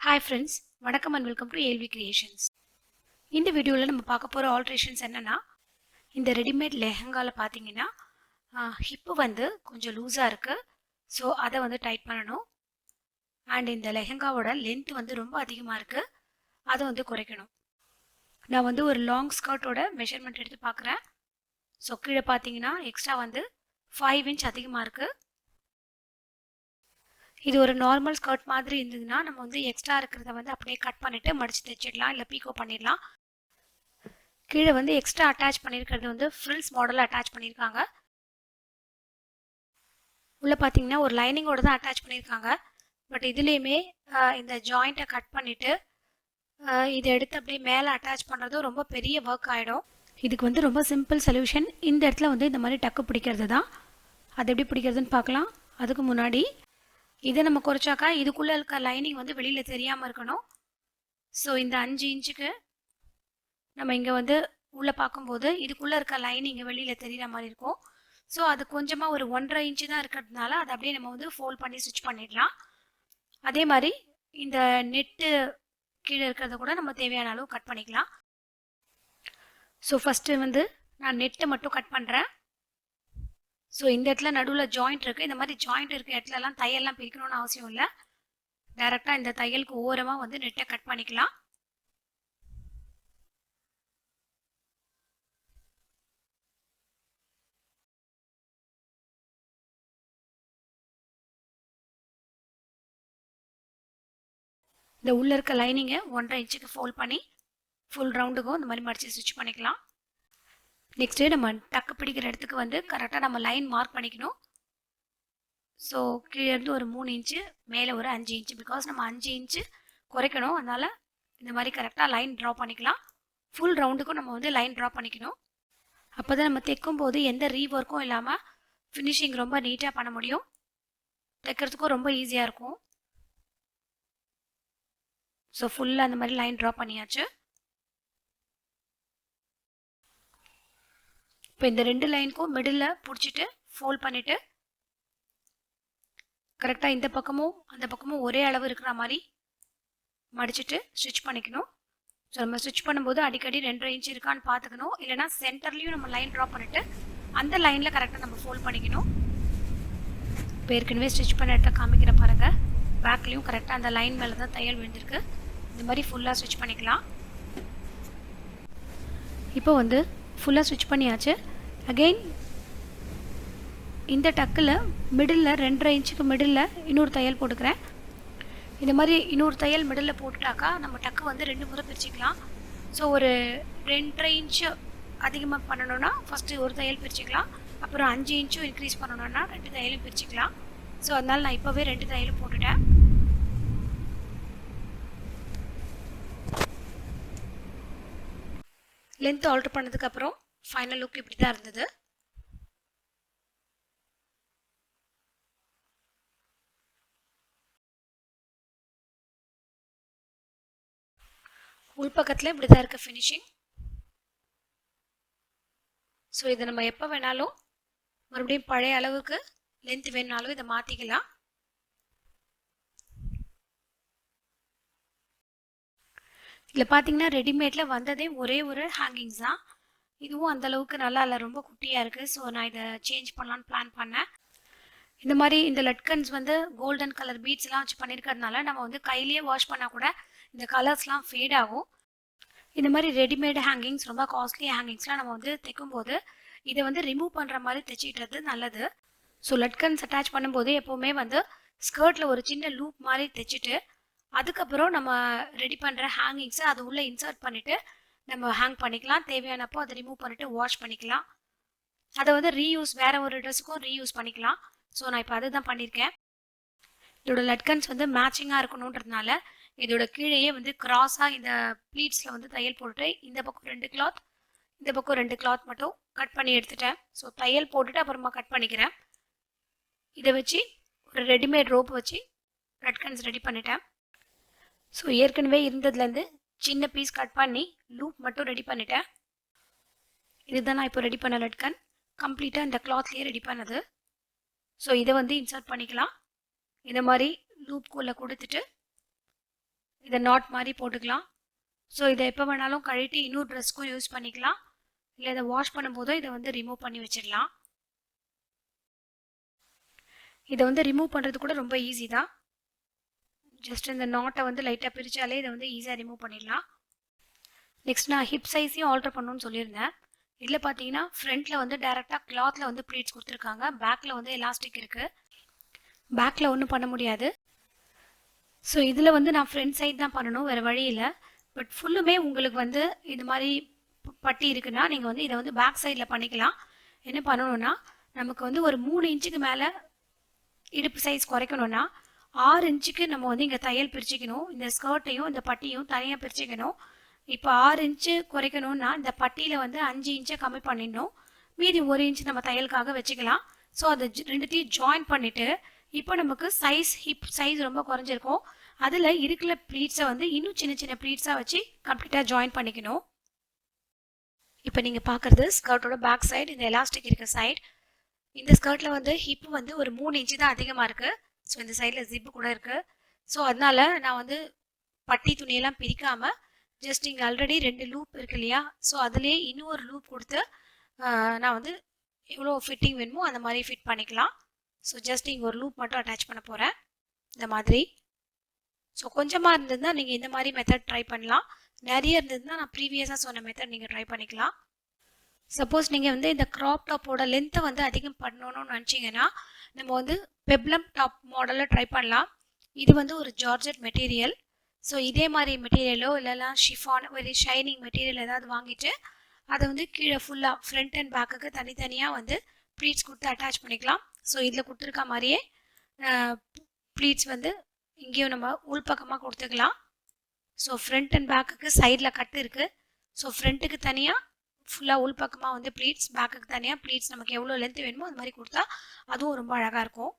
Hi friends வணக்கம் and welcome to L V creations இந்த வீடியோவில் நம்ம பார்க்க போகிற ஆல்ட்ரேஷன்ஸ் என்னென்னா இந்த ரெடிமேட் லெஹங்காவில் பார்த்தீங்கன்னா ஹிப்பு வந்து கொஞ்சம் லூஸாக இருக்குது ஸோ அதை வந்து டைட் பண்ணணும். அண்ட் இந்த லெஹங்காவோட லென்த் வந்து ரொம்ப அதிகமாக இருக்குது அதை வந்து குறைக்கணும். நான் வந்து ஒரு லாங் ஸ்கர்ட்டோட மெஷர்மெண்ட் எடுத்து பார்க்குறேன். ஸோ கீழே பார்த்தீங்கன்னா எக்ஸ்ட்ரா வந்து ஃபைவ் இன்ச் அதிகமாக இருக்குது இது ஒரு நார்மல் ஸ்கர்ட் மாதிரி இருந்ததுன்னா நம்ம வந்து எக்ஸ்ட்ரா இருக்கிறத வந்து அப்படியே கட் பண்ணிவிட்டு மடித்து தைச்சிடலாம் இல்லை பீக்கோ பண்ணிடலாம். கீழே வந்து எக்ஸ்ட்ரா அட்டாச் பண்ணியிருக்கிறது வந்து ஃப்ரில்ஸ் மாடலில் அட்டாச் பண்ணியிருக்காங்க உள்ளே பார்த்தீங்கன்னா ஒரு லைனிங்கோட தான் அட்டாச் பண்ணியிருக்காங்க பட் இதுலேயுமே இந்த ஜாயிண்ட்டை கட் பண்ணிவிட்டு இதை எடுத்து அப்படியே மேலே அட்டாச் பண்ணுறதும் ரொம்ப பெரிய ஒர்க் ஆகிடும் இதுக்கு வந்து ரொம்ப சிம்பிள் சொல்யூஷன் இந்த இடத்துல வந்து இந்த மாதிரி டக்கு பிடிக்கிறது தான் அது எப்படி பிடிக்கிறதுன்னு பார்க்கலாம். அதுக்கு முன்னாடி இதை நம்ம குறைச்சாக்கா இதுக்குள்ளே இருக்க லைனிங் வந்து வெளியில் தெரியாமல் இருக்கணும். ஸோ இந்த அஞ்சு இன்ச்சுக்கு நம்ம இங்கே வந்து உள்ளே பார்க்கும்போது இதுக்குள்ளே இருக்க லைனிங் வெளியில் தெரிகிற மாதிரி இருக்கும். ஸோ அது கொஞ்சமாக ஒரு ஒன்றரை இன்ச்சு தான் இருக்கிறதுனால அதை அப்படியே நம்ம வந்து ஃபோல்ட் பண்ணி ஸ்டிச் பண்ணிடலாம். அதே மாதிரி இந்த நெட்டு கீழே இருக்கிறத கூட நம்ம தேவையான அளவு கட் பண்ணிக்கலாம். ஸோ ஃபஸ்ட்டு வந்து நான் நெட்டை மட்டும் கட் பண்ணுறேன் ஸோ இந்த இடத்துல நடுவில் ஜாயிண்ட் இருக்குது இந்த மாதிரி ஜாயிண்ட் இருக்க இடத்துலலாம் தையல்லாம் பிரிக்கணும்னு அவசியம் இல்லை. டைரெக்டாக இந்த தையலுக்கு ஓரமாக வந்து நெட்டை கட் பண்ணிக்கலாம். இந்த உள்ளே இருக்க லைனிங்கை ஒன்றரை இன்ச்சுக்கு ஃபோல்ட் பண்ணி ஃபுல் ரவுண்டுக்கும் இந்த மாதிரி மடித்து ஸ்டிச் பண்ணிக்கலாம். நெக்ஸ்ட்டு நம்ம டக்கு பிடிக்கிற இடத்துக்கு வந்து கரெக்டாக நம்ம லைன் மார்க் பண்ணிக்கணும். ஸோ கீழேருந்து ஒரு மூணு இன்ச்சு மேலே ஒரு அஞ்சு இன்ச்சு பிகாஸ் நம்ம அஞ்சு இன்ச்சு குறைக்கணும். அதனால் இந்த மாதிரி கரெக்டாக லைன் ட்ரா பண்ணிக்கலாம். ஃபுல் ரவுண்டுக்கும் நம்ம வந்து லைன் ட்ரா பண்ணிக்கணும். அப்போ தான் நம்ம தைக்கும் போது எந்த ரீஒர்க்கும் இல்லாமல் ஃபினிஷிங் ரொம்ப நீட்டாக பண்ண முடியும். தைக்கிறதுக்கும் ரொம்ப ஈஸியாக இருக்கும். ஸோ ஃபுல்லாக அந்த மாதிரி லைன் ட்ரா பண்ணியாச்சு. இப்போ இந்த ரெண்டு லைனுக்கும் மிடில் பிடிச்சிட்டு ஃபோல்ட் பண்ணிவிட்டு கரெக்டாக இந்த பக்கமும் அந்த பக்கமும் ஒரே அளவு இருக்கிற மாதிரி மடிச்சுட்டு ஸ்டிச் பண்ணிக்கணும். ஸோ நம்ம ஸ்டிச் பண்ணும்போது அடிக்கடி ரெண்டரை இன்ச் இருக்கான்னு பார்த்துக்கணும். இல்லைனா சென்டர்லேயும் நம்ம லைன் ட்ரா பண்ணிவிட்டு அந்த லைனில் கரெக்டாக நம்ம ஃபோல்ட் பண்ணிக்கணும். இப்போ ஏற்கனவே ஸ்டிச் பண்ண இடத்த காமிக்கிற பாருங்கள் பேக்லேயும் கரெக்டாக அந்த லைன் மேலே தான் தையல் விழுந்திருக்கு. இந்த மாதிரி ஃபுல்லாக ஸ்டிச் பண்ணிக்கலாம். இப்போ வந்து ஃபுல்லாக ஸ்விட்ச் பண்ணியாச்சு. அகெயின் இந்த டக்கில் மிடில் ரெண்டரை இன்ச்சுக்கு மிடில் இன்னொரு தையல் போட்டுக்கிறேன். இந்த மாதிரி இன்னொரு தையல் மிடில் போட்டுட்டாக்கா நம்ம டக்கு வந்து ரெண்டு முறை பிரிச்சுக்கலாம். ஸோ ஒரு ரெண்டரை இன்ச்சு அதிகமாக பண்ணணுன்னா ஃபஸ்ட்டு ஒரு தையல் பிரிச்சுக்கலாம். அப்புறம் அஞ்சு இன்ச்சும் இன்க்ரீஸ் பண்ணணுன்னா ரெண்டு தையலும் பிரிச்சுக்கலாம். ஸோ அதனால் நான் இப்போவே ரெண்டு தையலும் போட்டுட்டேன். லென்த் ஆல்ட்ரு பண்ணதுக்கப்புறம் ஃபைனல் லுக் இப்படி தான் இருந்தது. உள்பக்கத்தில் இப்படி தான் இருக்குது ஃபினிஷிங் ஸோ இதை நம்ம எப்போ வேணாலும் மறுபடியும் பழைய அளவுக்கு லென்த் வேணாலும் இதை மாற்றிக்கலாம் இதில் பார்த்தீங்கன்னா ரெடிமேடில் வந்ததே ஒரே ஒரு ஹேங்கிங்ஸ் தான். இதுவும் அந்தளவுக்கு நல்லா இல்லை ரொம்ப குட்டியாக இருக்குது ஸோ நான் இதை சேஞ்ச் பண்ணலான்னு பிளான் பண்ணேன். இந்த மாதிரி இந்த லட்கன்ஸ் வந்து கோல்டன் கலர் பீட்ஸ்லாம் வச்சு பண்ணியிருக்கிறதுனால நம்ம வந்து கையிலேயே வாஷ் பண்ணால் கூட இந்த கலர்ஸ்லாம் ஃபேட் ஆகும். இந்த மாதிரி ரெடிமேடு ஹேங்கிங்ஸ் ரொம்ப காஸ்ட்லி ஹேங்கிங்ஸ்லாம் நம்ம வந்து தைக்கும்போது இதை வந்து ரிமூவ் பண்ணுற மாதிரி தைச்சிக்கிறது நல்லது. ஸோ லட்கன்ஸ் அட்டாச் பண்ணும்போது எப்போவுமே வந்து ஸ்கர்ட்டில் ஒரு சின்ன லூப் மாதிரி தைச்சிட்டு அதுக்கப்புறம் நம்ம ரெடி பண்ணுற ஹேங்கிங்ஸை அது உள்ளே இன்சர்ட் பண்ணிவிட்டு நம்ம ஹேங் பண்ணிக்கலாம். தேவையானப்போ அதை ரிமூவ் பண்ணிவிட்டு வாஷ் பண்ணிக்கலாம். அதை வந்து ரீயூஸ் வேறு ஒரு ட்ரெஸ்ஸுக்கும் ரீயூஸ் பண்ணிக்கலாம். ஸோ நான் இப்போ அதுதான் பண்ணியிருக்கேன் இதோட லட்கன்ஸ் வந்து மேட்சிங்காக இருக்கணுன்றதுனால இதோட கீழேயே வந்து கிராஸாக இந்த ப்ளீட்ஸில் வந்து தையல் போட்டுட்டு இந்த பக்கம் ரெண்டு கிளாத் இந்த பக்கம் ரெண்டு கிளாத் மட்டும் கட் பண்ணி எடுத்துட்டேன். ஸோ தையல் போட்டுட்டு அப்புறமா கட் பண்ணிக்கிறேன். இதை வச்சு ஒரு ரெடிமேட் ரோப் வச்சு லட்கன்ஸ் ரெடி பண்ணிட்டேன். ஸோ ஏற்கனவே இருந்ததுலேருந்து சின்ன பீஸ் கட் பண்ணி லூப் மட்டும் ரெடி பண்ணிட்டேன். இதுதான் நான் இப்போ ரெடி பண்ண லட்கன். கம்ப்ளீட்டாக இந்த கிளாத்லேயே ரெடி பண்ணது. ஸோ இதை வந்து இன்சர்ட் பண்ணிக்கலாம். இந்த மாதிரி லூப்குள்ளே கொடுத்துட்டு இதை நாட் மாதிரி போட்டுக்கலாம். ஸோ இதை எப்போ வேணாலும் கழட்டி இன்னொரு ட்ரெஸ்க்கும் யூஸ் பண்ணிக்கலாம். இல்லை இதை வாஷ் பண்ணும்போதும் இதை வந்து ரிமூவ் பண்ணி வச்சிடலாம். இதை வந்து ரிமூவ் பண்ணுறது கூட ரொம்ப ஈஸி தான். ஜஸ்ட் இந்த நாட்டை வந்து லைட்டாக பிரித்தாலே இதை வந்து ஈஸியாக ரிமூவ் பண்ணிடலாம். நெக்ஸ்ட் நான் ஹிப் சைஸையும் ஆல்டர் பண்ணணும்னு சொல்லியிருந்தேன். இதில் பார்த்தீங்கன்னா ஃப்ரண்ட்டில் வந்து டேரெக்டாக கிளாத்தில் வந்து ப்ளீட்ஸ் கொடுத்துருக்காங்க. பேக்கில் வந்து எலாஸ்டிக் இருக்குது பேக்கில் ஒன்றும் பண்ண முடியாது. ஸோ இதில் வந்து நான் ஃப்ரண்ட் சைட் தான் பண்ணணும் வேறு வழியில் பட் ஃபுல்லுமே உங்களுக்கு வந்து இது மாதிரி பட்டி இருக்குன்னா நீங்கள் வந்து இதை வந்து பேக் சைடில் பண்ணிக்கலாம். என்ன பண்ணணும்னா நமக்கு வந்து ஒரு மூணு இன்ச்சுக்கு மேலே இடுப்பு சைஸ் குறைக்கணும்னா ஆறு இன்ச்சுக்கு நம்ம வந்து இங்கே தையல் பிரிச்சுக்கணும். இந்த ஸ்கர்ட்டையும் இந்த பட்டியும் தனியாக பிரிச்சுக்கணும். இப்போ ஆறு இன்ச்சு குறைக்கணும்னா இந்த பட்டியில் வந்து அஞ்சு இன்ச்சை கம்மி பண்ணிடணும். மீதி ஒரு இன்ச்சு நம்ம தையலுக்காக வச்சுக்கலாம். ஸோ அதை ரெண்டுத்தையும் ஜாயின் பண்ணிவிட்டு இப்போ நமக்கு சைஸ் ஹிப் சைஸ் ரொம்ப குறைஞ்சிருக்கும். அதில் இருக்கிற ப்ளீட்ஸை வந்து இன்னும் சின்ன சின்ன ப்ளீட்ஸாக வச்சு கம்ப்ளீட்டாக ஜாயின் பண்ணிக்கணும். இப்போ நீங்கள் பார்க்குறது ஸ்கர்ட்டோட பேக் சைடு இந்த எலாஸ்டிக் இருக்க சைடு இந்த ஸ்கர்ட்டில் வந்து ஹிப் வந்து ஒரு மூணு இன்ச்சு தான் அதிகமாக இருக்குது ஸோ இந்த சைடில் ஜிப்பு கூட இருக்குது ஸோ அதனால நான் வந்து பட்டி துணியெல்லாம் பிரிக்காமல் ஜஸ்ட் இங்கே ஆல்ரெடி ரெண்டு லூப் இருக்கு இல்லையா? ஸோ அதுலேயே இன்னும் ஒரு லூப் கொடுத்து நான் வந்து எவ்வளோ ஃபிட்டிங் வேணுமோ அந்த மாதிரி ஃபிட் பண்ணிக்கலாம். ஸோ ஜஸ்ட் இங்கே ஒரு லூப் மட்டும் அட்டாச் பண்ண போகிறேன் இந்த மாதிரி. ஸோ கொஞ்சமாக இருந்ததுன்னா நீங்கள் இந்த மாதிரி மெத்தட் ட்ரை பண்ணலாம். நிறைய இருந்ததுன்னா நான் ப்ரீவியஸாக சொன்ன மெத்தட் நீங்கள் ட்ரை பண்ணிக்கலாம். சப்போஸ் நீங்கள் வந்து இந்த க்ராப் டாப்போட லென்த்தை வந்து அதிகம் பண்ணணும்னு நினச்சிங்கன்னா நம்ம வந்து பெப்ளம் டாப் மாடலில் ட்ரை பண்ணலாம். இது வந்து ஒரு ஜார்ஜட் மெட்டீரியல் ஸோ இதே மாதிரி மெட்டீரியலோ இல்லைலாம் ஷிஃபான் ஒரு ஷைனிங் மெட்டீரியல் ஏதாவது வாங்கிட்டு அதை வந்து கீழே ஃபுல்லாக ஃப்ரண்ட் அண்ட் பேக்குக்கு தனித்தனியாக வந்து ப்ளீட்ஸ் கொடுத்து அட்டாச் பண்ணிக்கலாம். ஸோ இதில் கொடுத்துருக்க மாதிரியே ப்ளீட்ஸ் வந்து இங்கேயும் நம்ம உள்பக்கமாக கொடுத்துக்கலாம். ஸோ ஃப்ரண்ட் அண்ட் பேக்குக்கு சைடில் கட்டு இருக்குது ஸோ ஃப்ரண்ட்டுக்கு தனியாக ஃபுல்லாக உள்பக்கமாக வந்து ப்ளீட்ஸ் பேக்குக்கு தனியாக ப்ளீட்ஸ் நமக்கு எவ்வளோ லென்த் வேணுமோ அது மாதிரி கொடுத்தா அதுவும் ரொம்ப அழகாக இருக்கும்.